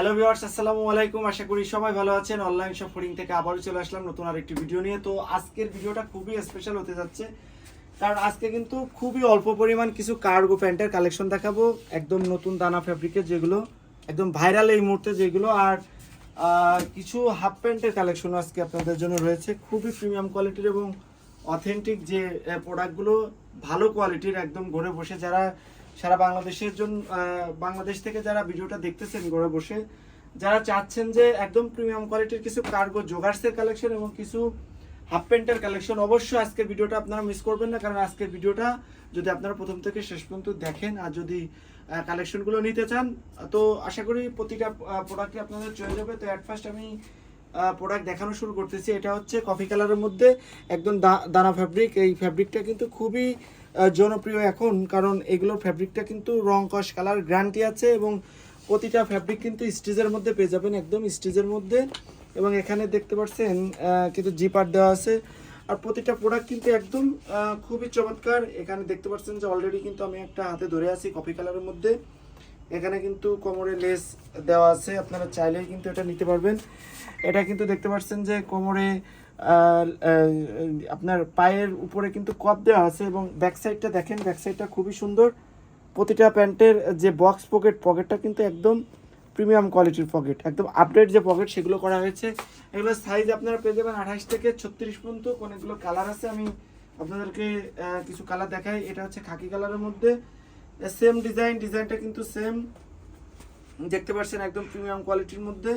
Hello viewers আসসালামু আলাইকুম। আশা করি সবাই ভালো আছেন। অনলাইন শপিং থেকে আবারও চলে আসলাম নতুন আরেকটি ভিডিও নিয়ে। তো আজকের ভিডিওটা খুবই স্পেশাল হতে যাচ্ছে। কারণ আজকে কিন্তু খুবই অল্প পরিমাণ কিছু কার্গো প্যান্টের কালেকশন দেখাবো। একদম নতুন দানা ফ্যাব্রিকের যেগুলো, একদম ভাইরাল এই মুহূর্তে যেগুলো। আর কিছু হাফ প্যান্টের কালেকশন আজকে আপনাদের জন্য রয়েছে। খুবই প্রিমিয়াম কোয়ালিটির এবং অথেন্টিক যে প্রোডাক্টগুলো ভালো কোয়ালিটির একদম ঘরে বসে যারা সারা বাংলাদেশের জন্য বাংলাদেশ থেকে যারা ভিডিওটা দেখতেছেন ঘরে বসে, যারা চাচ্ছেন যে একদম প্রিমিয়াম কোয়ালিটির কিছু কার্গো জোগার্সের কালেকশন এবং কিছু হাফ প্যান্টের কালেকশন অবশ্যই আজকের ভিডিওটা আপনারা মিস করবেন না, কারণ আজকের ভিডিওটা যদি আপনারা প্রথম থেকে শেষ পর্যন্ত দেখেন আর যদি কালেকশনগুলো নিতে চান, তো আশা করি প্রতিটা প্রোডাক্টে আপনাদের চলে যাবে। তো অ্যাট ফার্স্ট আমি প্রোডাক্ট দেখানো শুরু করতেছি। এটা হচ্ছে কফি কালারের মধ্যে একদম দানা ফ্যাব্রিক এই ফ্যাব্রিকটা কিন্তু খুবই জনপ্রিয় এখন, কারণ এগুলোর ফ্যাব্রিকটা কিন্তু রং কস কালার গ্যারান্টি আছে এবং প্রতিটা ফ্যাব্রিক কিন্তু স্টিচের মধ্যে পেয়ে যাবেন, একদম স্টিচের মধ্যে। এবং এখানে দেখতে পাচ্ছেন কিন্তু জিপার দেওয়া আছে। আর প্রতিটা প্রোডাক্ট কিন্তু একদম খুবই চমৎকার। এখানে দেখতে পাচ্ছেন যে অলরেডি কিন্তু আমি একটা হাতে ধরে আছি কফি কালারের মধ্যে। এখানে কিন্তু কোমরে লেস দেওয়া আছে, আপনারা চাইলেই কিন্তু এটা নিতে পারবেন। এটা কিন্তু দেখতে পাচ্ছেন যে কোমরে আপনার পায়ের উপরে কিন্তু কপ দেওয়া আছে এবং ব্যাক সাইডটা দেখেন, ব্যাক সাইডটা খুবই সুন্দর। প্রতিটা প্যান্টের যে বক্স পকেট, পকেটটা কিন্তু একদম প্রিমিয়াম কোয়ালিটির পকেট, একদম আপডেট যে পকেট সেগুলো করা হয়েছে। এগুলোর সাইজ আপনারা পেয়ে যাবেন আঠাশ থেকে ছত্রিশ পর্যন্ত। অনেকগুলো কালার আছে আমি আপনাদেরকে কিছু কালার দেখাই। এটা হচ্ছে খাকি কালারের মধ্যে। সেম ডিজাইন ডিজাইনটা কিন্তু সেম দেখতে পাচ্ছেন একদম প্রিমিয়াম কোয়ালিটির মধ্যে।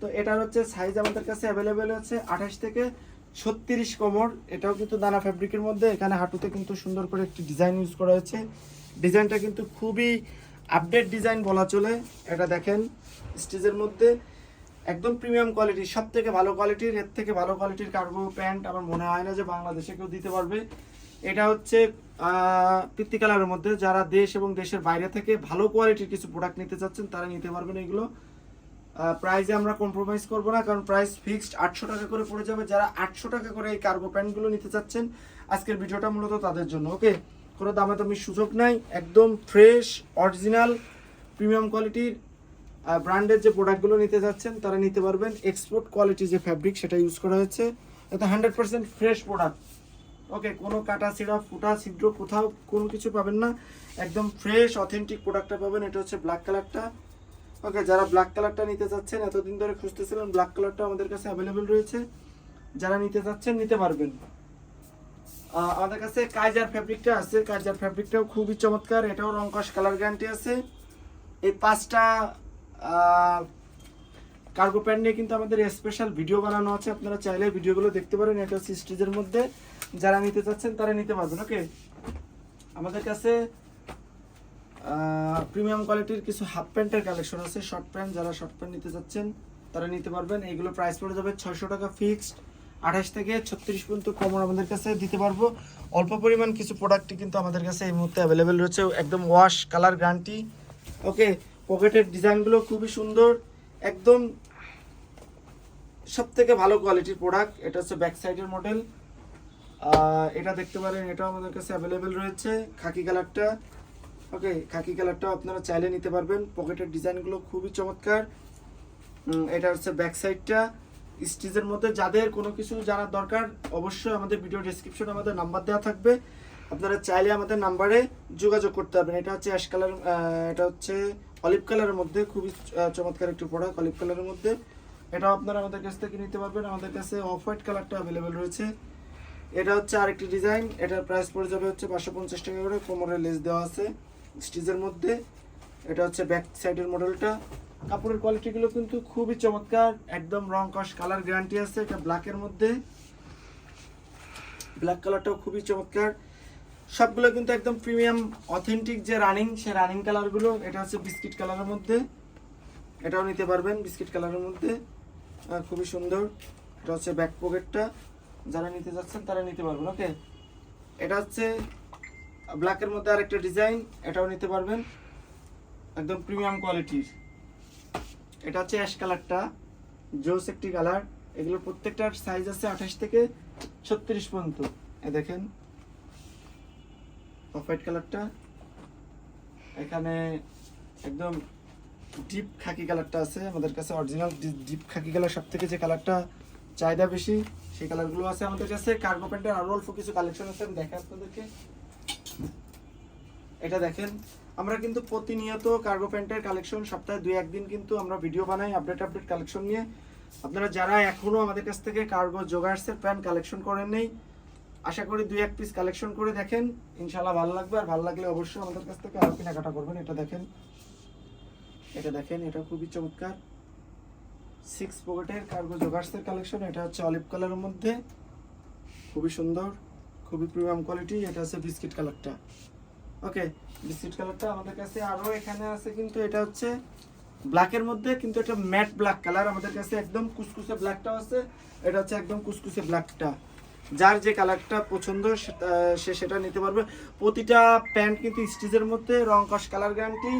তো এটার হচ্ছে সাইজ আমাদের কাছে অ্যাভেলেবেল আছে আঠাশ থেকে ছত্রিশ কোমর। এটাও কিন্তু দানা ফ্যাব্রিকের মধ্যে। এখানে হাঁটুতে কিন্তু সুন্দর করে একটি ডিজাইন ইউজ করা হয়েছে। ডিজাইনটা কিন্তু খুবই আপডেট ডিজাইন বলা চলে। এটা দেখেন স্টেজের মধ্যে। একদম প্রিমিয়াম কোয়ালিটি সব থেকে ভালো কোয়ালিটির এর থেকে ভালো কোয়ালিটির কার্গো প্যান্ট আমার মনে হয় না যে বাংলাদেশে কেউ দিতে পারবে। এটা হচ্ছে পিত্তি কালারের মধ্যে। যারা দেশ এবং দেশের বাইরে থেকে ভালো কোয়ালিটির কিছু প্রোডাক্ট নিতে চাচ্ছেন, তারা নিতে পারবেন এগুলো। প্রাইসে আমরা কম্প্রোমাইজ করব না, কারণ প্রাইস ফিক্সড আটশো টাকা করে পড়ে যাবে। যারা আটশো টাকা করে এই কার্গো প্যান্টগুলো নিতে চাচ্ছেন, আজকের ভিডিওটা মূলত তাদের জন্য ওকে কোনো দামে দামাদামির সুযোগ নাই, একদম ফ্রেশ অরিজিনাল প্রিমিয়াম কোয়ালিটির ব্র্যান্ডের যে প্রোডাক্টগুলো নিতে যাচ্ছেন, তারা নিতে পারবেন। এক্সপোর্ট কোয়ালিটি যে ফ্যাব্রিক সেটা ইউজ করা হয়েছে। এটা hundred percent fresh product okay কোনো কাটা ছিঁড়া, ফুটা, ছিদ্র কোথাও কোনো কিছু পাবেন না। একদম ফ্রেশ অথেন্টিক প্রোডাক্টটা পাবেন। এটা হচ্ছে ব্ল্যাক কালারটা ওকে যারা ব্ল্যাক কালারটা নিতে চাচ্ছেন, এতদিন ধরে খুঁজতেছিলেন ব্ল্যাক কালারটা আমাদের কাছে অ্যাভেলেবেল রয়েছে। যারা নিতে চাচ্ছেন, নিতে পারবেন। আমাদের কাছে কাইজার ফ্যাব্রিকটা আছে। কাইজার ফ্যাব্রিকটাও খুবই চমৎকার। এটাও রংকশ কালার গ্যারান্টি আছে। এই পাঁচটা কার্গো প্যান্ট নিয়ে কিন্তু আমাদের স্পেশাল ভিডিও বানানো আছে। আপনারা চাইলে ভিডিওগুলো দেখতে পারেন এটা হচ্ছে স্টেজের মধ্যে। যারা নিতে চাচ্ছেন তারা নিতে পারবেন ওকে আমাদের কাছে প্রিমিয়াম কোয়ালিটির কিছু হাফ প্যান্টের কালেকশন আছে। শর্ট প্যান্ট যারা শর্ট প্যান্ট নিতে চাচ্ছেন, তারা নিতে পারবেন। এইগুলো প্রাইস পড়ে যাবে ছয়শো টাকা ফিক্সড আঠাশ থেকে ছত্রিশ পর্যন্ত কমন আমাদের কাছে দিতে পারব। অল্প পরিমাণ কিছু প্রোডাক্টই কিন্তু আমাদের কাছে এই মুহূর্তে অ্যাভেলেবেল রয়েছে। একদম ওয়াশ কালার গ্যারান্টি ওকে পকেটের ডিজাইনগুলো খুবই সুন্দর। একদম সব থেকে ভালো কোয়ালিটির প্রোডাক্ট, এটা হচ্ছে ব্যাক সাইডের মডেল এটা দেখতে পারেন, এটাও আমাদের কাছে অ্যাভেলেবেল রয়েছে, খাকি কালারটা ওকে খাকি কালারটাও আপনারা চাইলে নিতে পারবেন। পকেটের ডিজাইনগুলো খুবই চমৎকার। এটা হচ্ছে ব্যাক সাইডটা স্টিচের মধ্যে যাদের কোনো কিছু জানার দরকার, অবশ্যই আমাদের ভিডিও ডেসক্রিপশনে আমাদের নাম্বার দেওয়া থাকবে। আপনারা চাইলে আমাদের নাম্বারে যোগাযোগ করতে পারবেন। এটা হচ্ছে অ্যাশ কালার এটা হচ্ছে অলিভ কালারের মধ্যে, খুবই চমৎকার একটি প্রোডাক্ট অলিভ কালারের মধ্যে। এটাও আপনারা আমাদের কাছ থেকে নিতে পারবেন। আমাদের কাছে অফ হোয়াইট কালারটা অ্যাভেলেবেল রয়েছে। এটা হচ্ছে আরেকটি ডিজাইন এটার প্রাইস পড়ে যাবে হচ্ছে পাঁচশো পঞ্চাশ টাকা করে। কোমরের লেস দেওয়া আছে স্টিচের মধ্যে। এটা হচ্ছে ব্যাক সাইডের মডেলটা কাপড়ের কোয়ালিটিগুলো কিন্তু খুবই চমৎকার। একদম রং, কস কালার গ্যারান্টি আছে। এটা ব্ল্যাকের মধ্যে। ব্ল্যাক কালারটাও খুবই চমৎকার। সবগুলো কিন্তু একদম প্রিমিয়াম অথেন্টিক যে রানিং সে রানিং কালারগুলো এটা হচ্ছে বিস্কিট কালারের মধ্যে। এটাও নিতে পারবেন বিস্কিট কালারের মধ্যে। খুবই সুন্দর। এটা হচ্ছে ব্যাক পকেটটা যারা নিতে যাচ্ছেন তারা নিতে পারবেন ওকে এটা হচ্ছে ব্ল্যাকের মধ্যে আরেকটা ডিজাইন এটাও নিতে পারবেন। একদম প্রিমিয়াম কোয়ালিটির এটা হচ্ছে অ্যাশ কালারটা জোস একটি কালার এগুলো প্রত্যেকটার সাইজ আছে আঠাশ থেকে ছত্রিশ পর্যন্ত। এ দেখেন। অফ হোয়াইট কালারটা। এখানে একদম ডিপ খাকি কালারটা আছে। আমাদের কাছে অরিজিনাল ডিপ খাকি কালার সব থেকে যে কালারটা চাহিদা বেশি, সেই কালারগুলো আছে। আমাদের কাছে কার্গো প্যান্টের আরও অল্প কিছু কালেকশন আছে। আমি দেখাই আপনাদেরকে। এটা দেখেন, আমরা কিন্তু প্রতিনিয়ত কার্গো প্যান্টের কালেকশন সপ্তাহে দুই একদিন কিন্তু আমরা ভিডিও বানাই আপডেট আপডেট কালেকশন নিয়ে। আপনারা যারা এখনও আমাদের কাছ থেকে কার্গো জোগার্সের প্যান্ট কালেকশন করেন নেই আশা করি দুই এক পিস কালেকশন করে দেখেন। ইনশাল্লাহ ভালো লাগবে, আর ভালো লাগলে অবশ্যই আমাদের কাছ থেকে আরও কেনাকাটা করবেন। এটা দেখেন। এটা দেখেন, এটা খুবই চমৎকার। সিক্স পকেটের কার্গো জোগার্সের কালেকশন এটা হচ্ছে অলিভ কালারের মধ্যে। খুবই সুন্দর, খুবই প্রিমিয়াম কোয়ালিটি এটা হচ্ছে বিস্কিট কালারটা ওকে বিস্কিট কালারটা আমাদের কাছে আরও এখানে আছে, কিন্তু এটা হচ্ছে ব্ল্যাকের মধ্যে, কিন্তু এটা ম্যাট ব্ল্যাক কালার আমাদের কাছে একদম কুসকুসে ব্ল্যাকটাও আছে, এটা হচ্ছে একদম কুসকুসে ব্ল্যাকটা যার যে কালারটা পছন্দ সে সেটা নিতে পারবে। প্রতিটা প্যান্ট কিন্তু স্টিচের মধ্যে রং কস কালার গ্যারান্টি।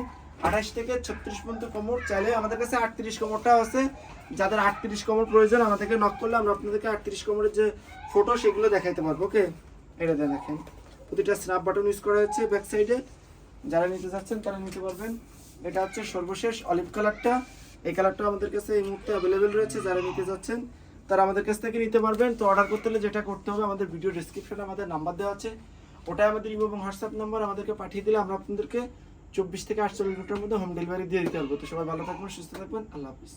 আঠাশ থেকে ছত্রিশ পর্যন্ত কোমর চাইলে আমাদের কাছে আটত্রিশ কোমরটাও আছে। যাদের আটত্রিশ কোমর প্রয়োজন, আমাদেরকে নক করলে আমরা আপনাদেরকে আটত্রিশ কোমরের যে ফটো সেগুলো দেখাইতে পারব, ওকে? এটা দেখেন। প্রতিটা স্ন্যাপ বাটন ইউজ করা হচ্ছে ব্যাক সাইডে যারা নিতে চাচ্ছেন, তারা নিতে পারবেন। এটা হচ্ছে সর্বশেষ অলিভ কালারটা এই কালারটা আমাদের কাছে এই মুহূর্তে অ্যাভেলেবেল রয়েছে, যারা নিতে যাচ্ছেন তারা আমাদের কাছ থেকে নিতে পারবেন। তো অর্ডার করতে হলে যেটা করতে হবে, আমাদের ভিডিও ডিসক্রিপশনে আমাদের নাম্বার দেওয়া আছে। ওটাই আমাদের ইমো এবং হোয়াটসঅ্যাপ নাম্বার আমাদেরকে পাঠিয়ে দিলে আমরা আপনাদেরকে চব্বিশ থেকে আটচল্লিশ ঘণ্টার মধ্যে হোম ডেলিভারি দিয়ে দিতে পারব। তো সবাই ভালো থাকবেন, সুস্থ থাকবেন। আল্লাহ হাফিজ।